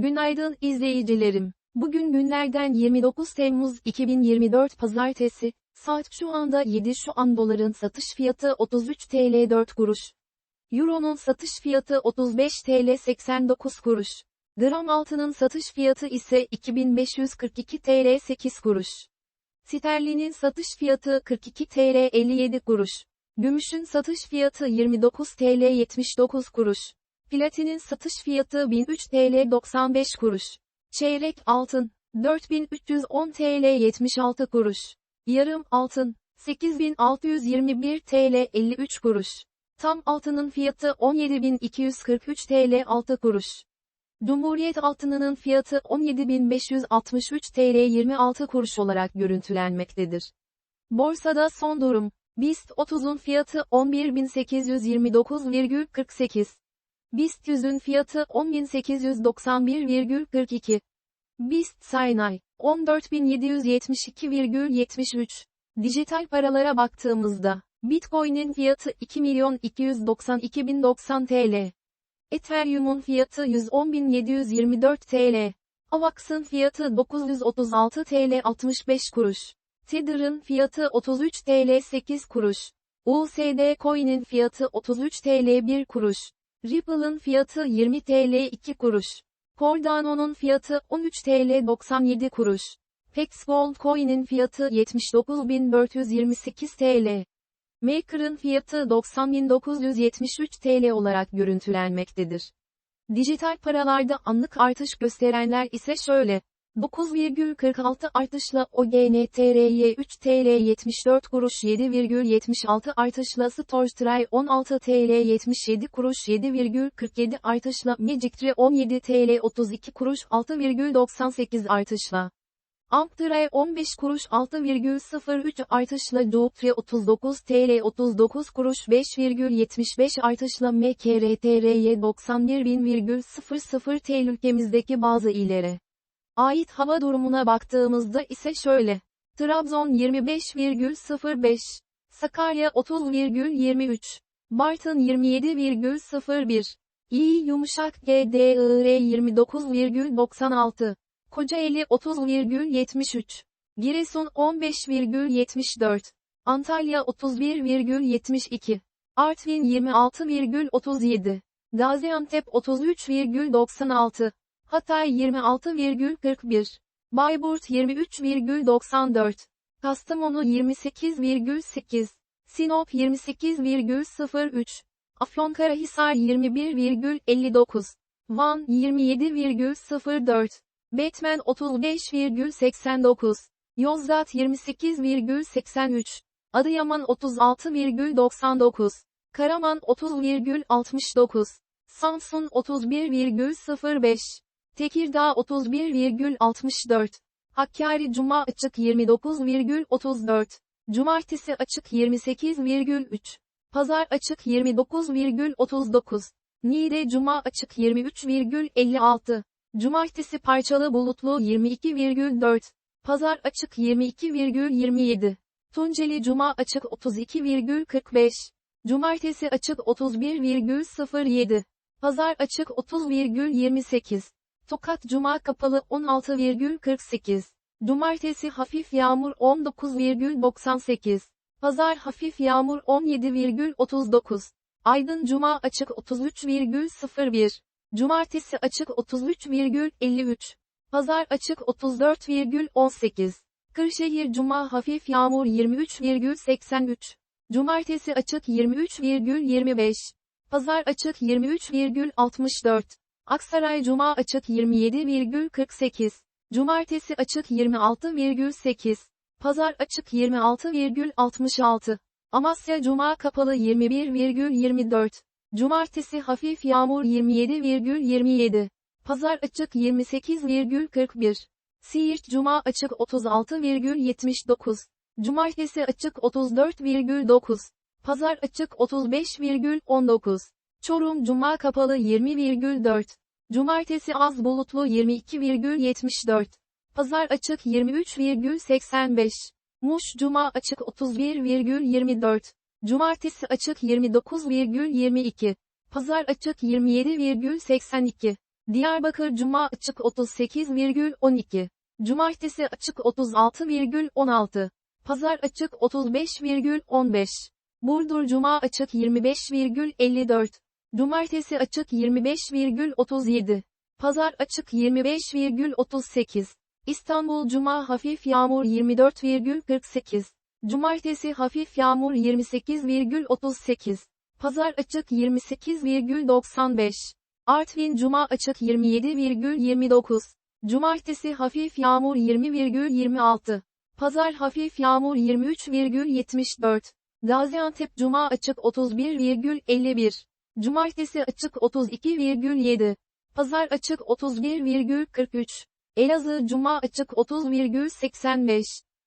Günaydın izleyicilerim. Bugün günlerden 29 Temmuz 2024 Pazartesi, saat şu anda 7 şu an doların satış fiyatı 33 TL 4 kuruş. Euro'nun satış fiyatı 35 TL 89 kuruş. Gram altının satış fiyatı ise 2542 TL 8 kuruş. Sterlinin satış fiyatı 42 TL 57 kuruş. Gümüşün satış fiyatı 29 TL 79 kuruş. Platinin satış fiyatı 1003 TL 95 kuruş. Çeyrek altın 4310 TL 76 kuruş. Yarım altın 8621 TL 53 kuruş. Tam altının fiyatı 17243 TL 6 kuruş. Cumhuriyet altınının fiyatı 17563 TL 26 kuruş olarak görüntülenmektedir. Borsada son durum. BIST 30'un fiyatı 11.829,48. BIST 100'ün fiyatı 10.891,42. BIST Saynay 14.772,73. Dijital paralara baktığımızda, Bitcoin'in fiyatı 2.292.090 TL. Ethereum'un fiyatı 110.724 TL. AVAX'ın fiyatı 936 TL 65 kuruş. Tether'ın fiyatı 33 TL 8 kuruş. USD Coin'in fiyatı 33 TL 1 kuruş. Ripple'ın fiyatı 20 TL 2 kuruş. Cardano'nun fiyatı 13 TL 97 kuruş. Pex Coin'in fiyatı 79.428 TL. Maker'ın fiyatı 90.973 TL olarak görüntülenmektedir. Dijital paralarda anlık artış gösterenler ise şöyle. 9,46 artışla OGNTRY 3 TL 74 kuruş 7,76 artışla Storetry 16 TL 77 kuruş 7,47 artışla Magictree 17 TL 32 kuruş 6,98 artışla Amptray 15 kuruş 6,03 artışla Dooptre 39 TL 39 kuruş 5,75 artışla MKRTRY 91.000 TL ülkemizdeki bazı illere ait hava durumuna baktığımızda ise şöyle. Trabzon 25,05, Sakarya 30,23, Bartın 27,01, İyi Yumuşak GDIR 29,96, Kocaeli 30,73, Giresun 15,74, Antalya 31,72, Artvin 26,37, Gaziantep 33,96, Hatay 26,41, Bayburt 23,94, Kastamonu 28,8, Sinop 28,03, Afyonkarahisar 21,59, Van 27,04, Batman 35,89, Yozgat 28,83, Adıyaman 36,99, Karaman 30,69, Samsun 31,05, Tekirdağ 31,64. Hakkari Cuma açık 29,34. Cumartesi açık 28,3. Pazar açık 29,39. Niğde Cuma açık 23,56. Cumartesi parçalı bulutlu 22,4. Pazar açık 22,27. Tunceli Cuma açık 32,45. Cumartesi açık 31,07. Pazar açık 30,28. Tokat Cuma kapalı 16,48. Cumartesi hafif yağmur 19,98. Pazar hafif yağmur 17,39. Aydın Cuma açık 33,01. Cumartesi açık 33,53. Pazar açık 34,18. Kırşehir Cuma hafif yağmur 23,83. Cumartesi açık 23,25. Pazar açık 23,64. Aksaray Cuma açık 27,48. Cumartesi açık 26,8. Pazar açık 26,66. Amasya Cuma kapalı 21,24. Cumartesi hafif yağmur 27,27. Pazar açık 28,41. Siirt Cuma açık 36,79. Cumartesi açık 34,9. Pazar açık 35,19. Çorum Cuma kapalı 20,4. Cumartesi az bulutlu 22,74. Pazar açık 23,85. Muş Cuma açık 31,24. Cumartesi açık 29,22. Pazar açık 27,82. Diyarbakır Cuma açık 38,12. Cumartesi açık 36,16. Pazar açık 35,15. Burdur Cuma açık 25,54. Cumartesi açık 25,37. Pazar açık 25,38. İstanbul Cuma hafif yağmur 24,48. Cumartesi hafif yağmur 28,38. Pazar açık 28,95. Artvin Cuma açık 27,29. Cumartesi hafif yağmur 20,26. Pazar hafif yağmur 23,74. Gaziantep Cuma açık 31,51. Cumartesi açık 32,7. Pazar açık 31,43. Elazığ Cuma açık 30,85.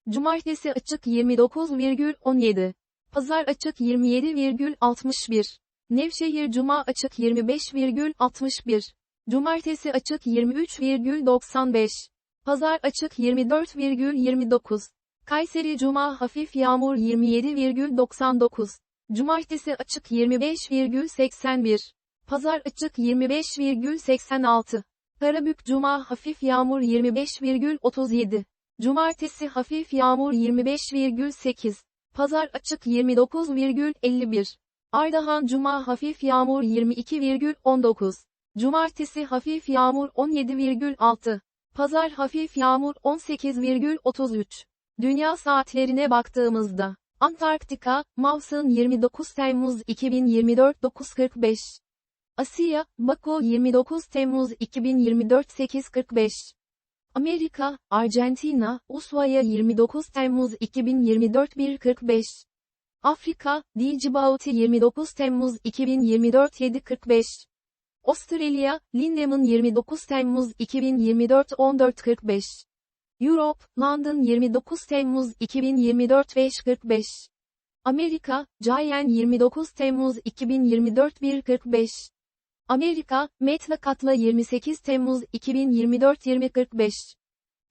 Cumartesi açık 29,17. Pazar açık 27,61. Nevşehir Cuma açık 25,61. Cumartesi açık 23,95. Pazar açık 24,29. Kayseri Cuma hafif yağmur 27,99. Cumartesi açık 25,81. Pazar açık 25,86. Karabük Cuma hafif yağmur 25,37. Cumartesi hafif yağmur 25,8. Pazar açık 29,51. Ardahan Cuma hafif yağmur 22,19. Cumartesi hafif yağmur 17,6. Pazar hafif yağmur 18,33. Dünya saatlerine baktığımızda, Antarktika, Mawson 29 Temmuz 2024 9.45. Asya, Baku 29 Temmuz 2024 8.45. Amerika, Arjantina, Ushuaia 29 Temmuz 2024 1.45. Afrika, Djibouti 29 Temmuz 2024 7.45. Avustralya, Lindeman 29 Temmuz 2024 14.45. Europe, London 29 Temmuz 2024 5.45. Amerika, Cayenne 29 Temmuz 2024 1.45. Amerika, Met Katla 28 Temmuz 2024 20.45.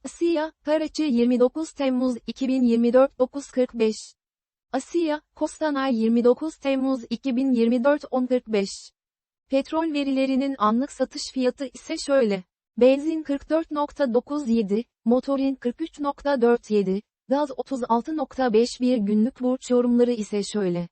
Asya, Karaçi 29 Temmuz 2024 9.45. Asya, Kostanay 29 Temmuz 2024 10.45. Petrol verilerinin anlık satış fiyatı ise şöyle. Benzin 44.97, motorin 43.47, gaz 36.51 günlük burç yorumları ise şöyle.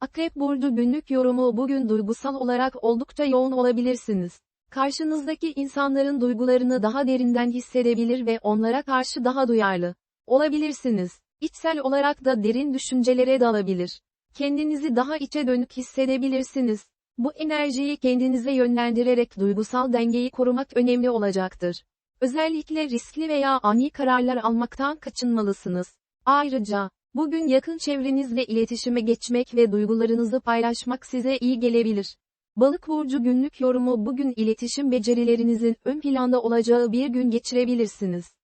Akrep burcu günlük yorumu bugün duygusal olarak oldukça yoğun olabilirsiniz. Karşınızdaki insanların duygularını daha derinden hissedebilir ve onlara karşı daha duyarlı olabilirsiniz. İçsel olarak da derin düşüncelere dalabilir. Kendinizi daha içe dönük hissedebilirsiniz. Bu enerjiyi kendinize yönlendirerek duygusal dengeyi korumak önemli olacaktır. Özellikle riskli veya ani kararlar almaktan kaçınmalısınız. Ayrıca, bugün yakın çevrenizle iletişime geçmek ve duygularınızı paylaşmak size iyi gelebilir. Balık burcu günlük yorumu bugün iletişim becerilerinizin ön planda olacağı bir gün geçirebilirsiniz.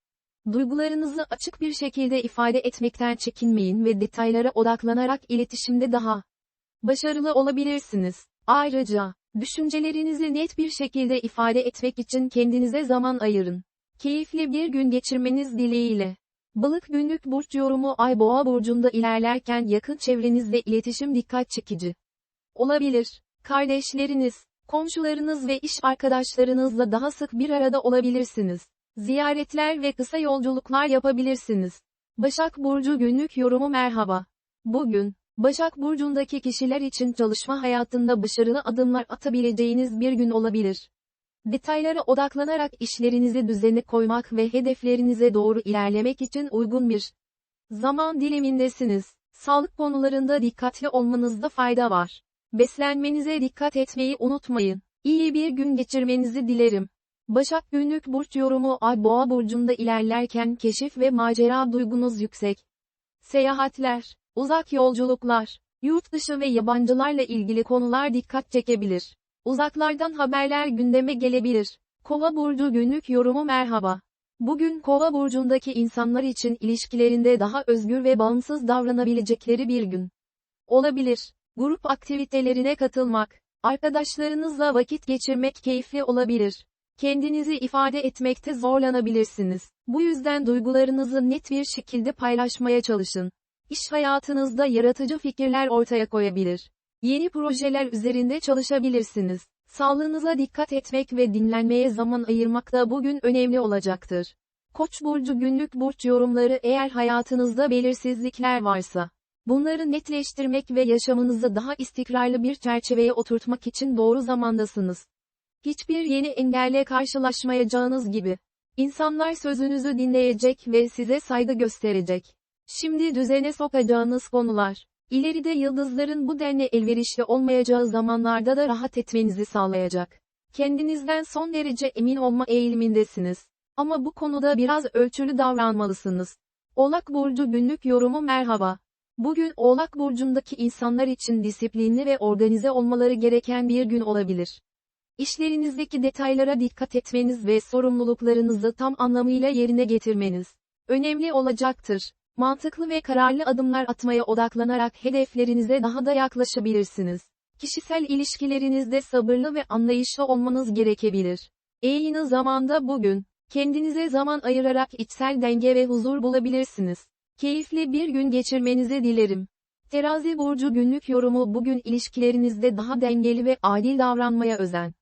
Duygularınızı açık bir şekilde ifade etmekten çekinmeyin ve detaylara odaklanarak iletişimde daha başarılı olabilirsiniz. Ayrıca, düşüncelerinizi net bir şekilde ifade etmek için kendinize zaman ayırın. Keyifli bir gün geçirmeniz dileğiyle. Balık günlük burç yorumu Ay Boğa burcunda ilerlerken yakın çevrenizde iletişim dikkat çekici olabilir. Kardeşleriniz, komşularınız ve iş arkadaşlarınızla daha sık bir arada olabilirsiniz. Ziyaretler ve kısa yolculuklar yapabilirsiniz. Başak Burcu günlük yorumu merhaba. Bugün, Başak Burcu'ndaki kişiler için çalışma hayatında başarılı adımlar atabileceğiniz bir gün olabilir. Detaylara odaklanarak işlerinizi düzene koymak ve hedeflerinize doğru ilerlemek için uygun bir zaman dilimindesiniz. Sağlık konularında dikkatli olmanızda fayda var. Beslenmenize dikkat etmeyi unutmayın. İyi bir gün geçirmenizi dilerim. Başak günlük burç yorumu Ay Boğa burcunda ilerlerken keşif ve macera duygunuz yüksek. Seyahatler, uzak yolculuklar, yurt dışı ve yabancılarla ilgili konular dikkat çekebilir. Uzaklardan haberler gündeme gelebilir. Kova burcu günlük yorumu merhaba. Bugün Kova burcundaki insanlar için ilişkilerinde daha özgür ve bağımsız davranabilecekleri bir gün. Olabilir. Grup aktivitelerine katılmak, arkadaşlarınızla vakit geçirmek keyifli olabilir. Kendinizi ifade etmekte zorlanabilirsiniz. Bu yüzden duygularınızı net bir şekilde paylaşmaya çalışın. İş hayatınızda yaratıcı fikirler ortaya koyabilir. Yeni projeler üzerinde çalışabilirsiniz. Sağlığınıza dikkat etmek ve dinlenmeye zaman ayırmak da bugün önemli olacaktır. Koç burcu günlük burç yorumları eğer hayatınızda belirsizlikler varsa, bunları netleştirmek ve yaşamınızı daha istikrarlı bir çerçeveye oturtmak için doğru zamandasınız. Hiçbir yeni engelle karşılaşmayacağınız gibi. İnsanlar sözünüzü dinleyecek ve size saygı gösterecek. Şimdi düzene sokacağınız konular. İleride yıldızların bu denli elverişli olmayacağı zamanlarda da rahat etmenizi sağlayacak. Kendinizden son derece emin olma eğilimindesiniz. Ama bu konuda biraz ölçülü davranmalısınız. Oğlak Burcu günlük yorumu merhaba. Bugün Oğlak Burcu'ndaki insanlar için disiplinli ve organize olmaları gereken bir gün olabilir. İşlerinizdeki detaylara dikkat etmeniz ve sorumluluklarınızı tam anlamıyla yerine getirmeniz önemli olacaktır. Mantıklı ve kararlı adımlar atmaya odaklanarak hedeflerinize daha da yaklaşabilirsiniz. Kişisel ilişkilerinizde sabırlı ve anlayışlı olmanız gerekebilir. Aynı zamanda bugün, kendinize zaman ayırarak içsel denge ve huzur bulabilirsiniz. Keyifli bir gün geçirmenizi dilerim. Terazi burcu günlük yorumu bugün ilişkilerinizde daha dengeli ve adil davranmaya özen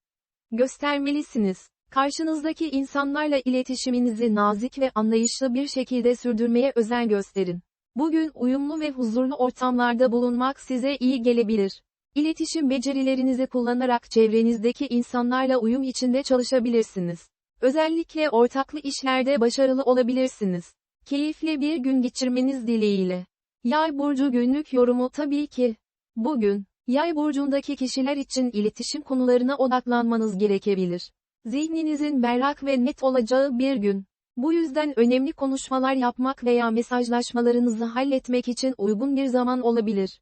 göstermelisiniz. Karşınızdaki insanlarla iletişiminizi nazik ve anlayışlı bir şekilde sürdürmeye özen gösterin. Bugün uyumlu ve huzurlu ortamlarda bulunmak size iyi gelebilir. İletişim becerilerinizi kullanarak çevrenizdeki insanlarla uyum içinde çalışabilirsiniz. Özellikle ortaklı işlerde başarılı olabilirsiniz. Keyifli bir gün geçirmeniz dileğiyle. Yay burcu günlük yorumu tabii ki. Bugün, Yay burcundaki kişiler için iletişim konularına odaklanmanız gerekebilir. Zihninizin berrak ve net olacağı bir gün. Bu yüzden önemli konuşmalar yapmak veya mesajlaşmalarınızı halletmek için uygun bir zaman olabilir.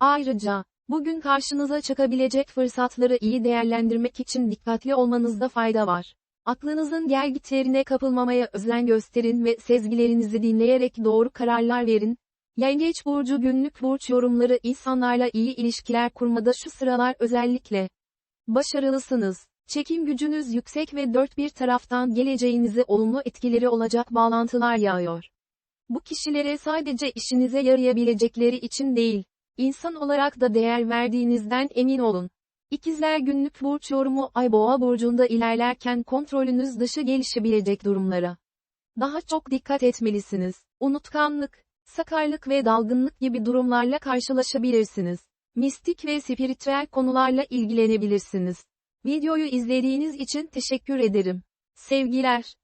Ayrıca, bugün karşınıza çıkabilecek fırsatları iyi değerlendirmek için dikkatli olmanızda fayda var. Aklınızın gelgitlerine kapılmamaya özen gösterin ve sezgilerinizi dinleyerek doğru kararlar verin. Yengeç burcu günlük burç yorumları insanlarla iyi ilişkiler kurmada şu sıralar özellikle başarılısınız. Çekim gücünüz yüksek ve dört bir taraftan geleceğinize olumlu etkileri olacak bağlantılar yağıyor. Bu kişilere sadece işinize yarayabilecekleri için değil, insan olarak da değer verdiğinizden emin olun. İkizler günlük burç yorumu Ay Boğa burcunda ilerlerken kontrolünüz dışı gelişebilecek durumlara. Daha çok dikkat etmelisiniz. Unutkanlık, sakarlık ve dalgınlık gibi durumlarla karşılaşabilirsiniz. Mistik ve spiritüel konularla ilgilenebilirsiniz. Videoyu izlediğiniz için teşekkür ederim. Sevgiler.